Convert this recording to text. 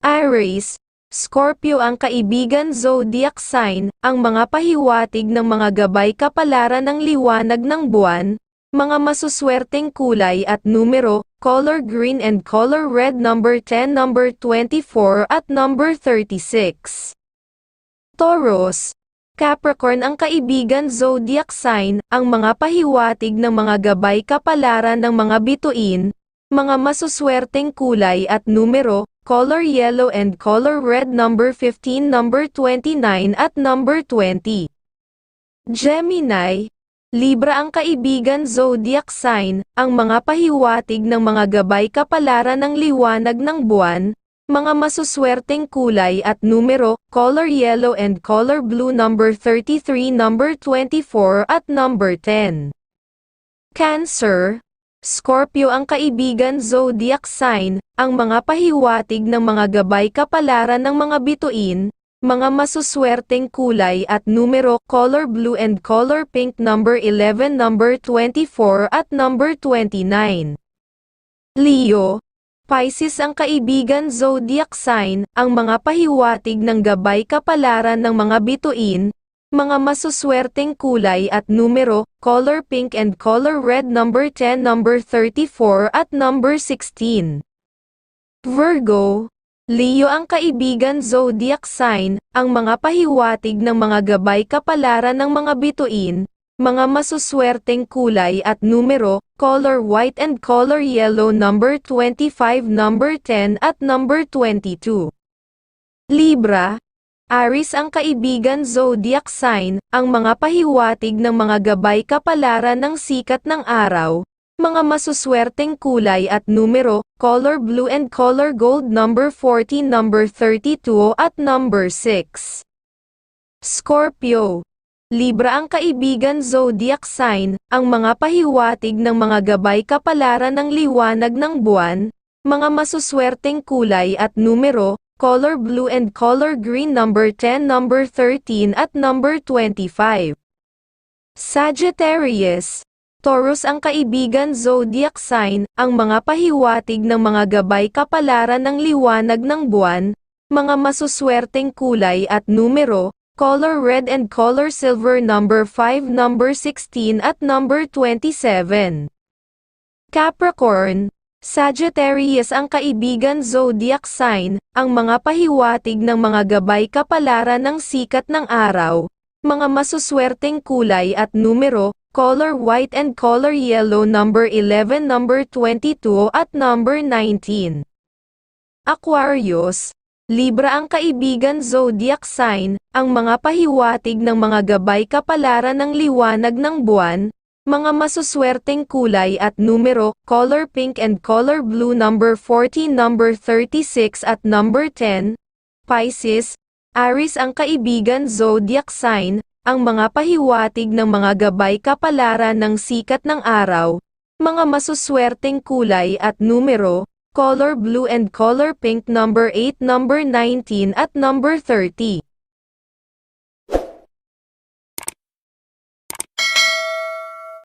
Aries, Scorpio ang kaibigan zodiac sign, ang mga pahiwatig ng mga gabay kapalaran ng liwanag ng buwan, mga masuswerteng kulay at numero, color green and color red number 10 number 24 at number 36. Taurus, Capricorn ang kaibigan zodiac sign, ang mga pahiwatig ng mga gabay kapalaran ng mga bituin, mga masuswerteng kulay at numero, color yellow and color red number 15 number 29 at number 20. Gemini, Libra ang kaibigan zodiac sign, ang mga pahiwatig ng mga gabay kapalaran ng liwanag ng buwan, mga masuswerteng kulay at numero, color yellow and color blue number 33 number 24 at number 10. Cancer, Scorpio ang kaibigan zodiac sign, ang mga pahiwatig ng mga gabay kapalaran ng mga bituin, mga masuswerteng kulay at numero, color blue and color pink number 11 number 24 at number 29. Leo, Pisces ang kaibigan zodiac sign, ang mga pahiwatig ng gabay kapalaran ng mga bituin, mga masuswerteng kulay at numero, color pink and color red number 10 number 34 at number 16. Virgo, Leo ang kaibigan zodiac sign, ang mga pahiwatig ng mga gabay kapalaran ng mga bituin, mga masuswerteng kulay at numero, color white and color yellow number 25 number 10 at number 22. Libra, Aris ang kaibigan zodiac sign, ang mga pahiwatig ng mga gabay kapalaran ng sikat ng araw, mga masuswerteng kulay at numero, color blue and color gold number 14 number 32 at number 6. Scorpio, Libra ang kaibigan zodiac sign, ang mga pahiwatig ng mga gabay kapalaran ng liwanag ng buwan, mga masuswerteng kulay at numero, color blue and color green number 10 number 13 at number 25. Sagittarius, Taurus ang kaibigan zodiac sign, ang mga pahiwatig ng mga gabay kapalaran ng liwanag ng buwan, mga masuswerteng kulay at numero, color red and color silver number 5 number 16 at number 27. Capricorn, Sagittarius ang kaibigan zodiac sign, ang mga pahiwatig ng mga gabay kapalaran ng sikat ng araw, mga masuswerteng kulay at numero, color white and color yellow number 11 number 22 at number 19. Aquarius, Libra ang kaibigan zodiac sign, ang mga pahiwatig ng mga gabay kapalaran ng liwanag ng buwan, mga masuswerteng kulay at numero, color pink and color blue number 14 number 36 at number 10. Pisces, Aries ang kaibigan zodiac sign, ang mga pahiwatig ng mga gabay kapalaran ng sikat ng araw, mga masuswerteng kulay at numero, color blue and color pink number 8 number 19 at number 30.